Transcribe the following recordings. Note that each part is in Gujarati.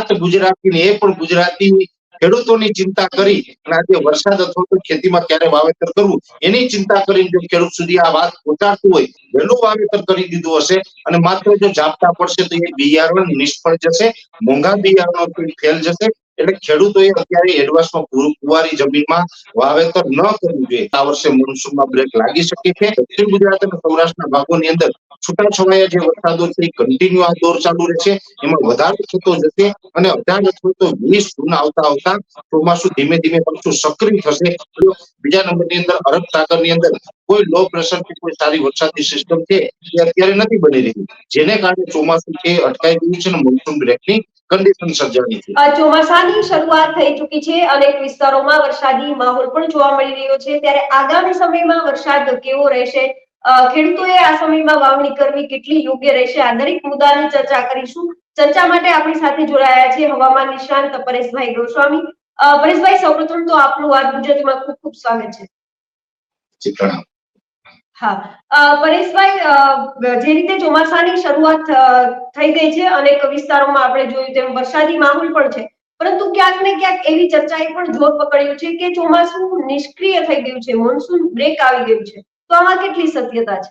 સાત ગુજરાતી એ પણ ગુજરાતી ખેડૂતોની ચિંતા કરી. અને આજે વરસાદ અથવા તો ખેતીમાં ક્યારે વાવેતર કરવું, એની ચિંતા કરીને જો ખેડૂત સુધી આ વાત પહોંચાડતું હોય વહેલું વાવેતર કરી દીધું હશે. અને માત્ર જો ઝાપટા પડશે તો એ બિયારણ નિષ્ફળ જશે, મોંઘા બિયારણો ફેલ જશે. એટલે ખેડૂતોએ અત્યારે એડવાન્સમાં કુવારી જમીનમાં વાવેતર ન કરવું જોઈએ. આ વર્ષે મોનસૂનમાં બ્રેક લાગી શકે છે. દક્ષિણ ગુજરાત અને સૌરાષ્ટ્રના ભાગોની અંદર છૂટાછવાયા જે વરસાદો છે, એ કન્ટિન્યુ આ દોર ચાલુ રહેશે. એમાં વધારો થતો જશે અને અઢાર અથવા તો વીસ જૂન આવતા આવતા ચોમાસું ધીમે ધીમે પાછું સક્રિય થશે. બીજા નંબરની અંદર અરબ સાગરની અંદર કોઈ લો પ્રેશર કે કોઈ સારી વરસાદની સિસ્ટમ છે, એ અત્યારે નથી બની રહી. જેને કારણે ચોમાસું છે, અટકાઈ ગયું છે અને મોન્સૂન બ્રેકની કન્ડિશન સર્જાણી છે. ચોમાસાની શરૂઆત થઈ ચૂકી છે. અનેક વિસ્તારોમાં વરસાદી માહોલ પણ જોવા મળી રહ્યો છે. ત્યારે આગામી સમયમાં વરસાદ કેવો રહેશે? ખેડૂતોએ આ સમયમાં વાવણી કરવી કેટલી યોગ્ય રહેશે? આ દરેક મુદ્દાની ચર્ચા કરીશું. ચર્ચા માટે આપણી સાથે જોડાયા છે હવામાન નિષ્ણાંત પરેશભાઈ ગોસ્વામી. પરેશભાઈ સૌપ્રથમ તો આપનું વાત ગુજરાતીમાં ખૂબ ખૂબ સ્વાગત છે. હા. પરેશભાઈ જે રીતે ચોમાસાની શરૂઆત થઈ ગઈ છે અનેક વિસ્તારોમાં આપણે જોયું તેમ વરસાદી માહોલ પણ છે. પરંતુ ક્યાંક ને ક્યાંક એવી ચર્ચાએ પણ જોર પકડ્યું છે કે ચોમાસું નિષ્ક્રિય થઈ ગયું છે મોન્સૂન બ્રેક આવી ગયું છે. તો આમાં કેટલી સત્યતા છે?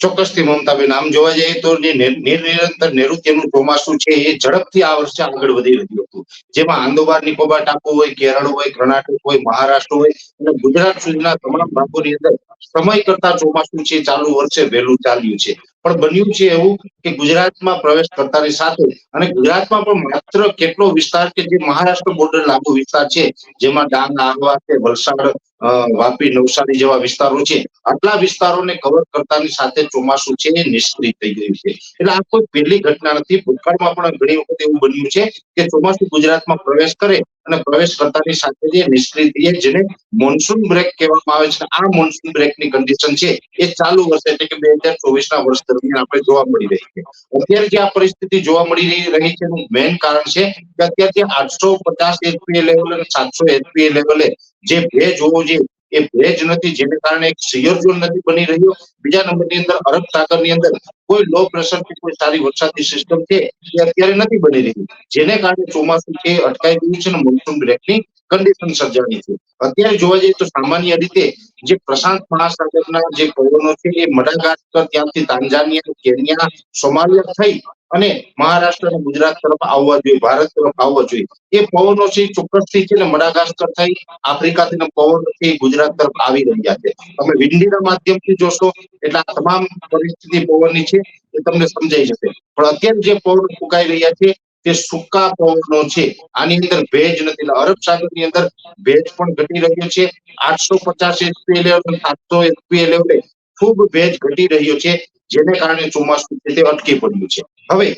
ચોક્કસથી મમતાબેન આમ જોવા જઈએ તો નિરનિરંતર નૈઋત્યનું ચોમાસું છે, એ ઝડપથી આ વર્ષે આગળ વધી રહ્યું હતું. જેમાં આંદોબાર, નિકોબાર ટાપુ હોય, કેરળ હોય, કર્ણાટક હોય, મહારાષ્ટ્ર હોય અને ગુજરાત સુધીના તમામ ભાગોની અંદર સમય કરતા ચોમાસું છે, ચાલુ વર્ષે વહેલું ચાલ્યું છે. પણ બન્યું છે એવું કે ગુજરાતમાં પ્રવેશ કરતાની સાથે અને ગુજરાતમાં પણ માત્ર કેટલો વિસ્તાર કે જે મહારાષ્ટ્ર બોર્ડર લાગુ વિસ્તાર છે, જેમાં ડાંગ, આહવા છે, વલસાડ વાપી નવસારી જેવા વિસ્તારો છે. આટલા વિસ્તારોને કવર કરતાની સાથે ચોમાસું છે એ નિષ્ક્રિય થઈ ગયું છે. એટલે આ કોઈ પહેલી ઘટના નથી. ભૂતકાળમાં પણ ઘણી વખત એવું બન્યું છે કે ચોમાસું ગુજરાતમાં પ્રવેશ કરે અને પ્રવેશ કરતાની સાથે જે નિષ્ક્રિય થઈ જાય જેને મોન્સૂન બ્રેક કહેવામાં આવે છે. આ મોન્સૂન બ્રેકની કન્ડિશન છે એ ચાલુ વર્ષે એટલે કે બે હજાર ચોવીસ ના વર્ષ દરમિયાન આપણે જોવા મળી રહી છે. અત્યારે જે આ પરિસ્થિતિ જોવા મળી રહી રહી છે એનું મેઇન કારણ છે કે અત્યારે આઠસો પચાસ એચપીએ લેવલ અને સાતસો એચપીએ લેવલે જે ભેજ હોવો જોઈએ, એ ભેજ નથી, જેને કારણે એક સિયરજોન નથી બની રહ્યો. બીજા નંબરની અંદર અરબ સાગરની અંદર કોઈ લો પ્રેશર કે કોઈ સારી વરસાદની સિસ્ટમ છે, એ અત્યારે નથી બની રહી. જેને કારણે ચોમાસું છે, અટકાઈ ગયું છે અને મોન્સૂન બ્રેકની કન્ડિશન સર્જાવી છે. અત્યારે જોવા જઈએ તો સામાન્ય રીતે જે પ્રશાંત મહાસાગરના જે પવનો છે, એ મડાગાસ્કર ત્યાંથી તાંજાનિયા, કેન્યા, સોમાલિયા થઈ અને મહારાષ્ટ્ર અને ગુજરાત તરફ આવવા જોઈએ, ભારત તરફ આવવા જોઈએ. એ પવનો છે ચોક્કસથી છે ને મડાગાસ્કર થઈ, આફ્રિકાથી પવનો છે ગુજરાત તરફ આવી રહ્યા છે. તમે વિંડીના માધ્યમથી જોશો, એટલે આ તમામ પરિસ્થિતિ પવનની છે, એ તમને સમજાઈ જશે. પણ અત્યારે જે પવન ફૂંકાઈ રહ્યા છે તે સૂકા પવનો છે. આની અંદર ભેજ નથી. અરબ સાગરની અંદર ભેજ પણ ઘટી રહ્યો છે. આઠસો પચાસ એચપી લેવલ સાતસો એચપી લેવલે ખૂબ ભેજ ઘટી રહ્યો છે, જેને કારણે ચોમાસું છે તે અટકી પડ્યું છે. હવે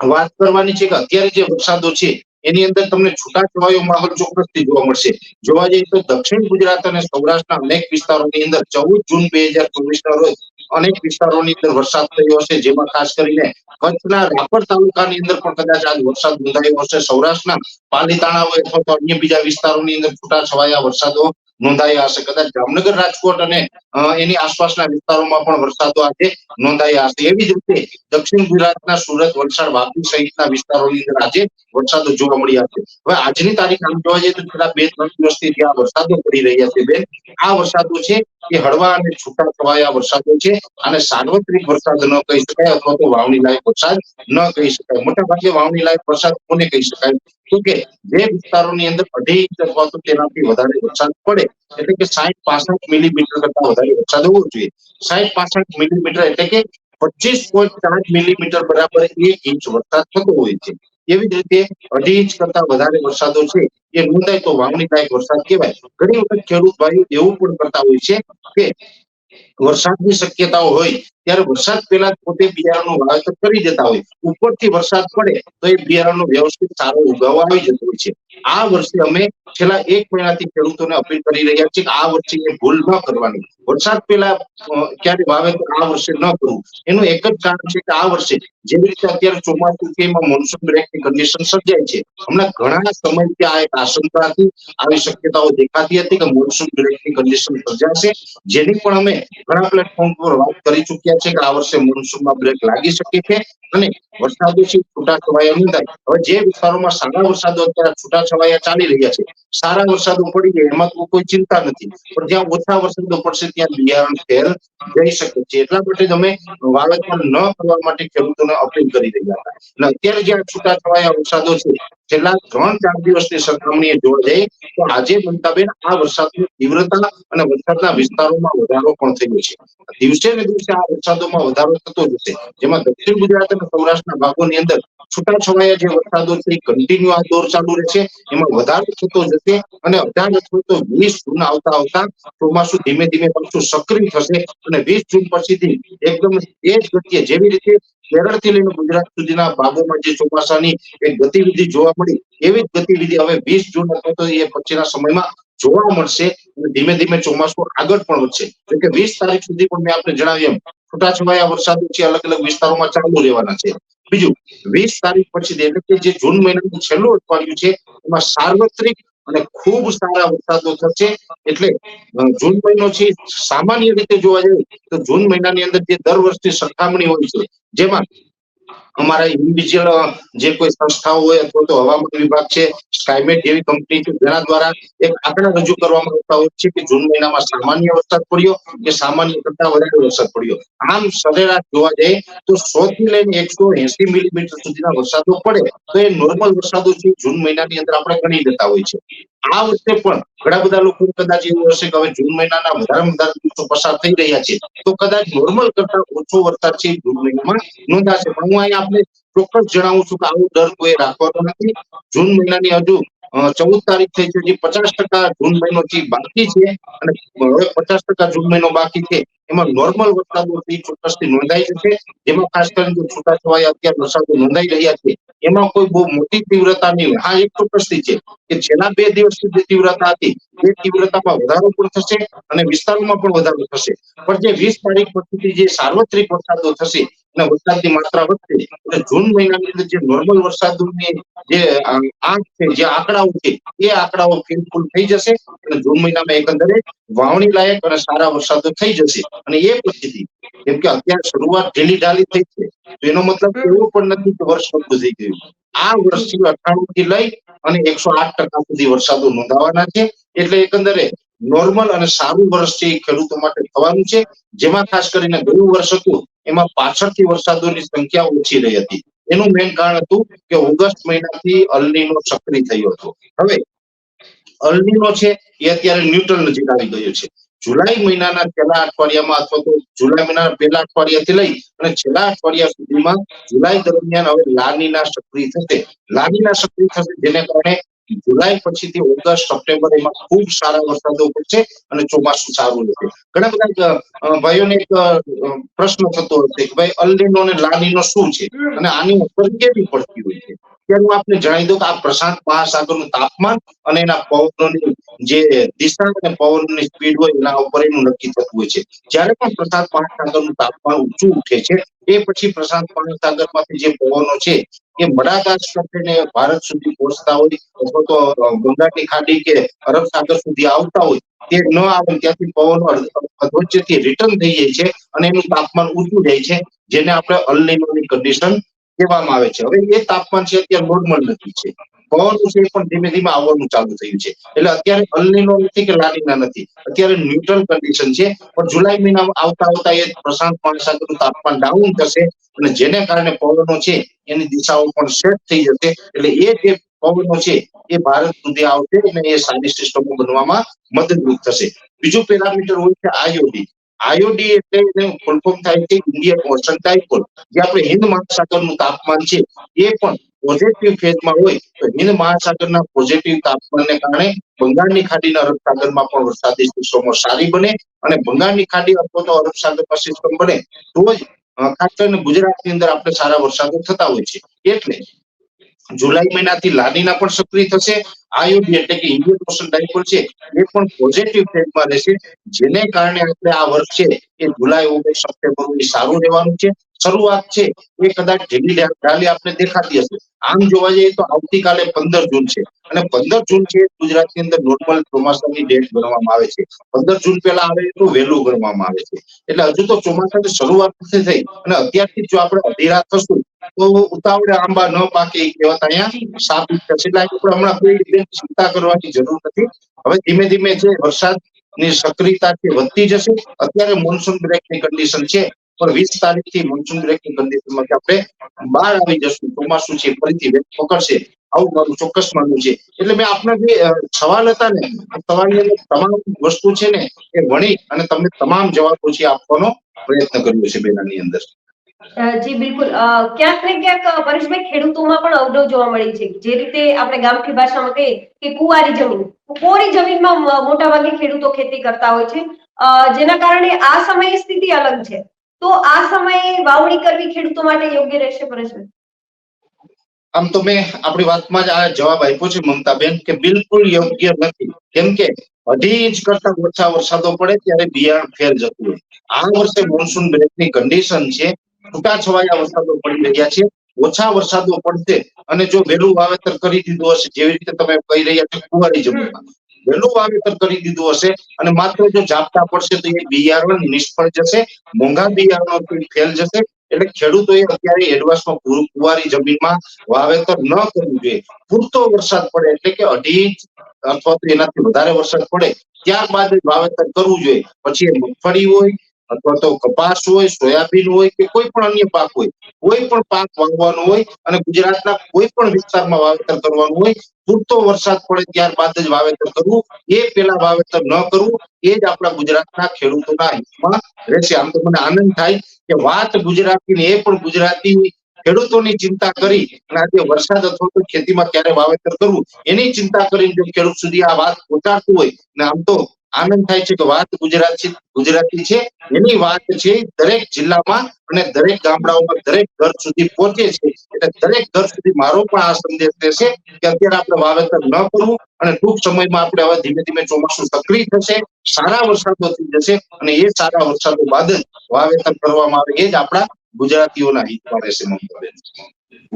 વાત કરવાની છે કે અત્યારે જે વરસાદો છે, એની અંદર તમને છૂટાછવાયો માહોલ ચોક્કસથી જોવા મળશે. જોવા જઈએ તો દક્ષિણ ગુજરાત અને સૌરાષ્ટ્રના અનેક વિસ્તારોની અંદર ચૌદ જૂન બે હજાર ચોવીસ ના રોજ અનેક વિસ્તારોની અંદર વરસાદ થયો હશે, જેમાં ખાસ કરીને કચ્છના રાપર તાલુકાની અંદર પણ કદાચ આજ વરસાદ નોંધાયો હશે. સૌરાષ્ટ્રના પાલીતાણા હોય અથવા તો અન્ય બીજા વિસ્તારોની અંદર છૂટાછવાયા વરસાદો નોંધાયા હશે. કદાચ જામનગર, રાજકોટ અને એની આસપાસના વિસ્તારોમાં પણ વરસાદો આજે નોંધાયા હશે એવી જ રીતે દક્ષિણ ગુજરાતના સુરત, વલસાડ, વાપી સહિતના વિસ્તારોની અંદર આજે વરસાદો જોવા મળ્યા છે. હવે આજની તારીખ આમ જોવા જઈએ તો છેલ્લા બે, ત્રણ દિવસથી જ્યાં વરસાદો પડી રહ્યા છે બેન. આ વરસાદો છે એ હળવા અને છૂટા છવાયા વરસાદો છે અને સાર્વત્રિક વરસાદ ન કહી શકાય અથવા તો વાવણી લાયક વરસાદ ન કહી શકાય. મોટા ભાગે વાવણી લાયક વરસાદ કોને કહી શકાય? તો કે જે વિસ્તારોની અંદર અઢી ઇંચ અથવા તો તેનાથી વધારે વરસાદ પડે એટલે કે સાહીઠ પાસઠ મિલીમીટર કરતા વધારે વરસાદ હોવો જોઈએ. સાહીઠ પાસઠ મિલીમીટર એટલે કે પચીસ પોઈન્ટ ચાર મિલીમીટર બરાબર એક ઇંચ વરસાદ થતો હોય છે. એવી જ રીતે અઢી ઇંચ કરતા વધારે વરસાદો છે, એ નોંધાય તો વાવણી લાયક વરસાદ કહેવાય. ઘણી વખત ખેડૂત ભાઈઓ એવું પણ કરતા હોય છે કે વરસાદની શક્યતાઓ હોય ત્યારે વરસાદ પહેલા પોતે બિયારણનું વાવેતર કરી દેતા હોય. ઉપરથી વરસાદ પડે તો એ બિયારણનો વ્યવસ્થિત સારો ઉગાવવા આવી જતો હોય છે. આ વર્ષે અમે છેલ્લા એક મહિનાથી ખેડૂતોને અપીલ કરી રહ્યા છીએ કે આ વર્ષે એ ભૂલ ન કરવાની. વરસાદ પહેલા ક્યારે વાવેતર આ વર્ષે ન કરવું. એનું એક જ કારણ છે કે આ વર્ષે જેવી રીતે અત્યારે ચોમાસું કે એમાં મોન્સૂન બ્રેકની કન્ડિશન સર્જાય છે, હમણાં ઘણા સમયથી આ એક આશંકા હતી આવી શક્યતાઓ દેખાતી હતી કે મોન્સૂન બ્રેકની કન્ડિશન સર્જાશે. જેની પણ અમે ઘણા પ્લેટફોર્મ પર વાત કરી ચુક્યા છે કે આ વર્ષે મોન્સૂનમાં બ્રેક લાગી શકે છે અને વરસાદો છે છૂટાછવાયા નોંધાય હવે જે વિસ્તારોમાં સારા વરસાદો અત્યારે છૂટાછવાયા ચાલી રહ્યા છે, સારા વરસાદો પડી જાય એમાં તો કોઈ ચિંતા નથી. પણ જ્યાં ઓછા વરસાદો પડશે ત્યાં બિયારણ ફેલ જઈ શકે છે. એટલા માટે જ અમે વાવેતર ન કરવા માટે ખેડૂતોને અપીલ કરી રહ્યા હતા. અને અત્યારે જ્યાં છૂટાછવાયા વરસાદો છે છેલ્લા ત્રણ, ચાર દિવસની સરખામણીએ જોવા જઈએ, તો આજે મમતાબેન આ વરસાદની તીવ્રતા અને વરસાદના વિસ્તારોમાં વધારો પણ થયો છે. દિવસે ને દિવસે આ વરસાદોમાં વધારો થતો જશે. જેમાં દક્ષિણ ગુજરાત અને સૌરાષ્ટ્રના ભાગોની અંદર છૂટાછવાયા જે વરસાદો છે, એ કન્ટિન્યુ આ દોર ચાલુ રહેશે. એમાં વધારો થતો જશે અને અઢાર અથવા તો વીસ જૂન આવતા આવતા ચોમાસું ધીમે ધીમે પાછું સક્રિય થશે અને વીસ જૂન પછીથી એકદમ એ જ ગતિએ જેવી રીતે કેરળથી લઈને ગુજરાત સુધીના ભાગોમાં જે ચોમાસાની એક ગતિવિધિ જોવા મળી, એવી જ ગતિવિધિ હવે વીસ જૂન અથવા તો એ પછીના સમયમાં જોવા મળશે અને ધીમે ધીમે ચોમાસું આગળ પણ વધશે. એટલે વીસ તારીખ સુધી પણ મેં આપને જણાવ્યું છૂટાછવાયા વરસાદો છે, અલગ અલગ વિસ્તારોમાં ચાલુ રહેવાના છે. બીજું, વીસ તારીખ પછી એટલે કે જે જૂન મહિનાનું છેલ્લું અઠવાડિયું છે, એમાં સાર્વત્રિક અને ખૂબ સારા વરસાદો થશે, એટલે જૂન મહિનો છે, સામાન્ય રીતે જોવા જઈએ તો જૂન મહિનાની અંદર જે દર વર્ષની સરખામણી હોય છે, જેમાં અમારા ઇન્ડિવિજ્યુઅલ જે કોઈ સંસ્થાઓ હોય અથવા તો હવામાન વિભાગ છે સ્કાયમેટ જેવી કંપની છે જેના દ્વારા એક આંકડા રજૂ કરવામાં આવતા હોય છે કે જૂન મહિનામાં સામાન્ય વરસાદ પડ્યો કે સામાન્ય કરતા વધારે વરસાદ પડ્યો. આમ સરેરાશ જોવા જઈએ તો સો થી લઈને એકસો એસી મિલીમીટર સુધીના વરસાદો પડે તો એ નોર્મલ વરસાદો છે, જૂન મહિનાની અંદર આપણે ગણી લેતા હોય છે. આ વર્ષે પણ ઘણા બધા લોકો કદાચ એવું હશે કે હવે જૂન મહિનાના વધારે વધારે દિવસો પસાર થઈ રહ્યા છે, તો કદાચ નોર્મલ કરતા ઓછો વરસાદ છે જૂન મહિનામાં નોંધાશે. પણ હું અહીંયા આપને ચોક્કસ જણાવું છું કે આવો ડર કોઈ રાખવાનો નથી. જૂન મહિનાની હજુ ચૌદ તારીખ થઈ છે, જે પચાસ ટકા જૂન મહિનો છે બાકી છે અને હવે પચાસ ટકા જૂન મહિનો બાકી છે, એમાં નોર્મલ વરસાદો ચોક્કસથી નોંધાઈ જશે. જેમાં ખાસ કરીને જો છૂટાછવાયા અત્યારે વરસાદો નોંધાઈ રહ્યા છે એમાં કોઈ બહુ મોટી તીવ્રતા નહીં હોય. હા, એક ચોક્કસથી છે કે છેલ્લા બે દિવસ જે તીવ્રતા હતી, એ તીવ્રતામાં વધારો પણ થશે અને વિસ્તારોમાં પણ વધારો થશે. પણ જે વીસ તારીખ પછીથી જે સાર્વત્રિક વરસાદો થશે અને વરસાદની માત્રા વધશે એટલે જૂન મહિનાની અંદર જે નોર્મલ વરસાદની જે આંક છે, જે આંકડાઓ છે, એ આંકડાઓ ફિલફુલ થઈ જશે અને જૂન મહિનામાં એકંદરે વાવણી લાયક અને સારા વરસાદો થઈ જશે. અને એ પછીથી, કેમ કે અત્યારે શરૂઆત ઢીલી ઢાલી થઈ છે, તો એનો મતલબ એવો પણ નથી કે વર્ષ પૂરું થઈ ગયું. આ વર્ષથી અઠાણું થી લઈ અને એકસો આઠ ટકા સુધી વરસાદો નોંધાવાના છે. એટલે એકંદરે નોર્મલ અને સારું વર્ષ છે એ ખેડૂતો માટે થવાનું છે. જેમાં ખાસ કરીને ગયું વર્ષ હતું એમાં પાછળથી વરસાદોની સંખ્યા ઓછી રહી હતી. એનું મેઇન કારણ હતું કે ઓગસ્ટ મહિનાથી અલનીનો સક્રિય થયો હતો. હવે અલનીનો છે એ અત્યારે ન્યુટ્રલ નજીક આવી ગયો છે. જુલાઈ મહિનાના છેલ્લા અઠવાડિયામાં અથવા તો જુલાઈ મહિનાના પહેલા અઠવાડિયાથી લઈ અને છેલ્લા અઠવાડિયા સુધીમાં જુલાઈ દરમિયાન હવે લાનીના સક્રિય થશે. લાનીના સક્રિય થશે જેને કારણે જુલાઈ પછીથી ઓગસ્ટ, સપ્ટેમ્બર એમાં ખૂબ સારા વરસાદો પડશે અને ચોમાસું સારું રહેશે. ઘણા બધા ભાઈઓને એક પ્રશ્ન થતો હશે કે ભાઈ અલ્લીનો અને લાલીનો શું છે? અને આની અસર કેવી પડતી હોય છે? ત્યારે હું આપને જણાવી દઉં કે આ પ્રશાંત મહાસાગરનું તાપમાન અને એના પવનોની જે દિશા અને પવનની સ્પીડ હોય એના ઉપર એનું નક્કી થતું હોય છે. જ્યારે પણ પ્રશાંત મહાસાગરનું તાપમાન ઊંચું ઉઠે છે એ પછી પ્રશાંત મહાસાગરમાંથી જે પવનો છે, એ મડાગાસ્કર થઈને ભારત સુધી પહોંચતા હોય, અથવા તો બંગાળની ખાડી કે અરબ સાગર સુધી આવતા હોય, તે ન આવે ત્યાંથી પવનો અધ- અધવચ્ચેથી રિટર્ન થઈ જાય છે અને એનું તાપમાન ઊંચું જાય છે, જેને આપણે અલનીનોની કન્ડિશન કહેવામાં આવે છે. હવે એ તાપમાન છે, અત્યારે નોર્મલ નથી છે. પવન છે પણ ધીમે ધીમે આવવાનું ચાલુ થયું છે. એટલે અત્યારે અલ્લીનો નથી કે લાલીના નથી. અત્યારે ન્યુટ્રલ કન્ડિશન છે. પણ જુલાઈ મહિનામાં આવતા આવતા એ પ્રશાંત મહાસાગરનું તાપમાન ડાઉન થશે અને જેને કારણે પવનો છે, એની દિશાઓ પણ સેટ થઈ જશે. એટલે એ જે પવનો છે, એ ભારત સુધી આવશે અને એ સારી સિસ્ટમો બનવામાં મદદરૂપ થશે. બીજું પેરામીટર હોય છે આયોડી આયોડી એટલે એને ફૂલ થાય છે ઇન્ડિયન ઓશન ડાયપોલ જે આપણે હિન્દ મહાસાગરનું તાપમાન છે, એ પણ પોઝિટિવ ફેઝમાં હોય તો હિન્દ મહાસાગરના પોઝિટિવ તાપમાનને કારણે બંગાળની ખાડીના અરબ સાગરમાં પણ વરસાદી સિસ્ટમો સારી બને અને બંગાળની ખાડી અથવા તો અરબ સાગરમાં સિસ્ટમ બને તો જ ખાસ કરીને ગુજરાતની અંદર આપણે સારા વરસાદો થતા હોય છે. એટલે જુલાઈ મહિનાથી લાનીના પણ સક્રિય થશે. આયુડી એટલે કે ઇન્ડિયન ઓશન ડાયપોલ છે. એ પણ પોઝિટિવ ફેઝમાં રહેશે. જેને કારણે આપણે આ વર્ષ છે એ જુલાઈ ઓગસ્ટ સપ્ટેમ્બર સારું રહેવાનું છે. શરૂઆત છે એ કદાચ ઢીલી ઢાલી આપણે દેખાતી હશે. આમ જોવા જઈએ તો આવતીકાલે પંદર જૂન છે. અને પંદર જૂન છે ગુજરાતની અંદર નોર્મલ ચોમાસાની ડેટ ગણવામાં આવે છે. પંદર જૂન પહેલા આવે તો વહેલું ગણવામાં આવે છે. એટલે હજુ તો ચોમાસાની શરૂઆત નથી થઈ. અને અત્યારથી જો આપણે અધીરા થશું તો ઉતાવળે આંબા ન પાકે એ કહેવત અહીંયા સાબિત થશે. એટલે આપણે હમણાં કોઈ રીતે ચિંતા કરવાની જરૂર નથી. હવે ધીમે ધીમે જે વરસાદની સક્રિયતા છે વધતી જશે, અત્યારે મોન્સૂન બ્રેકની કન્ડિશન છે, પણ વીસ તારીખથી મોન્સૂન બ્રેકની કન્ડિશનમાં આપણે બહાર આવી જશું, ચોમાસું છે, ફરીથી વેગ પકડશે, આવું મારું ચોક્કસ માનવું છે. એટલે મેં આપના જે સવાલ હતા ને સવાલની તમામ વસ્તુ છે ને એ વણી અને તમને તમામ જવાબો છે આપવાનો પ્રયત્ન કર્યો છે બેનાની અંદર. જી, બિલકુલ. ક્યાંક ને ક્યાંક પરેશભાઈ ખેડૂતોમાં પણ અવરોધ જોવા મળી છે જે રીતે આપણે ગામઠી ભાષામાં કહીએ કે કુવારી જમીન. કોરી જમીનમાં મોટા ભાગે ખેડૂતો ખેતી કરતા હોય છે. જેના કારણે આ સમયે સ્થિતિ અલગ છે. તો આ સમયે વાવણી કરવી ખેડૂતો માટે યોગ્ય રહેશે પરેશભાઈ આમ તો મેં આપણી વાતમાં જ આ જવાબ આપ્યો છે મમતાબેન કે બિલકુલ યોગ્ય નથી. કેમ કે અઢી ઇંચ કરતા ઓછા વરસાદો પડે ત્યારે બિયારણ ફેલ જતું હોય. આ વર્ષે મોન્સૂન બ્રેકની કન્ડિશન છે. છૂટાછવાયા વરસાદો પડી રહ્યા છે. ઓછા વરસાદો પડશે અને જો વહેલું વાવેતર કરી દીધું હશે, જેવી રીતે તમે કહી રહ્યા છો કુવારી જમીનમાં વહેલું વાવેતર કરી દીધું હશે અને માત્ર જો ઝાપટા પડશે તો એ બિયારણ નિષ્ફળ જશે, મોંઘા બિયારણો ફેલ જશે. એટલે ખેડૂતોએ અત્યારે એડવાન્સમાં કુવારી જમીનમાં વાવેતર ન કરવું જોઈએ. પૂરતો વરસાદ પડે એટલે કે અઢી અથવા તો એનાથી વધારે વરસાદ પડે, ત્યારબાદ વાવેતર કરવું જોઈએ. પછી એ મગફળી હોય અથવા તો કપાસ હોય, સોયાબીન હોય કે કોઈ પણ અન્ય પાક હોય, કોઈ પણ પાક વાવવાનો હોય અને ગુજરાતના કોઈ પણ વિસ્તારમાં વાવેતર કરવાનું હોય, પૂરતો વરસાદ પડે ત્યારબાદ જ વાવેતર કરવું. એ પેલા વાવેતર ન કરવું. એ જ આપણા ગુજરાતના ખેડૂતોના હિતમાં રહેશે. આમ તો મને આનંદ થાય કે વાત ગુજરાતીની એ પણ ગુજરાતી ખેડૂતોની ચિંતા કરી અને આજે વરસાદ અથવા તો ખેતીમાં ક્યારે વાવેતર કરવું, એની ચિંતા કરીને જો ખેડૂત સુધી આ વાત પહોંચાડતું હોય ને આમ તો આનંદ થાય છે કે વાત ગુજરાતી ગુજરાતી છે. એની વાત છે દરેક જિલ્લામાં અને દરેક ગામડાઓમાં દરેક ઘર સુધી પહોંચે છે. એટલે દરેક ઘર સુધી મારો પણ આ સંદેશ રહેશે કે અત્યારે આપણે વાવેતર ન કરવું અને ટૂંક સમયમાં આપણે હવે ધીમે ધીમે ચોમાસું સક્રિય થશે, સારા વરસાદો થઈ જશે અને એ સારા વરસાદો બાદ જ વાવેતર કરવામાં આવે એ જ આપણા ગુજરાતીઓના હિતમાં રહેશે મમતાબેન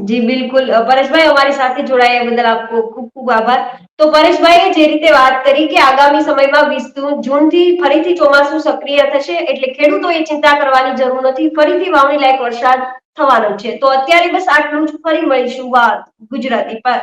જી, બિલકુલ. પરેશભાઈ, અમારી સાથે જોડાયા બદલ આપકો ખૂબ ખૂબ આભાર. તો પરેશભાઈએ જે રીતે વાત કરી કે આગામી સમયમાં વીસ જૂનથી ફરીથી ચોમાસું સક્રિય થશે, એટલે ખેડૂતોએ ચિંતા કરવાની જરૂર નથી. ફરીથી વાવણી લાયક વરસાદ થવાનો છે. તો અત્યારે બસ આટલું જ. ફરી મળીશું વાત ગુજરાતી પર.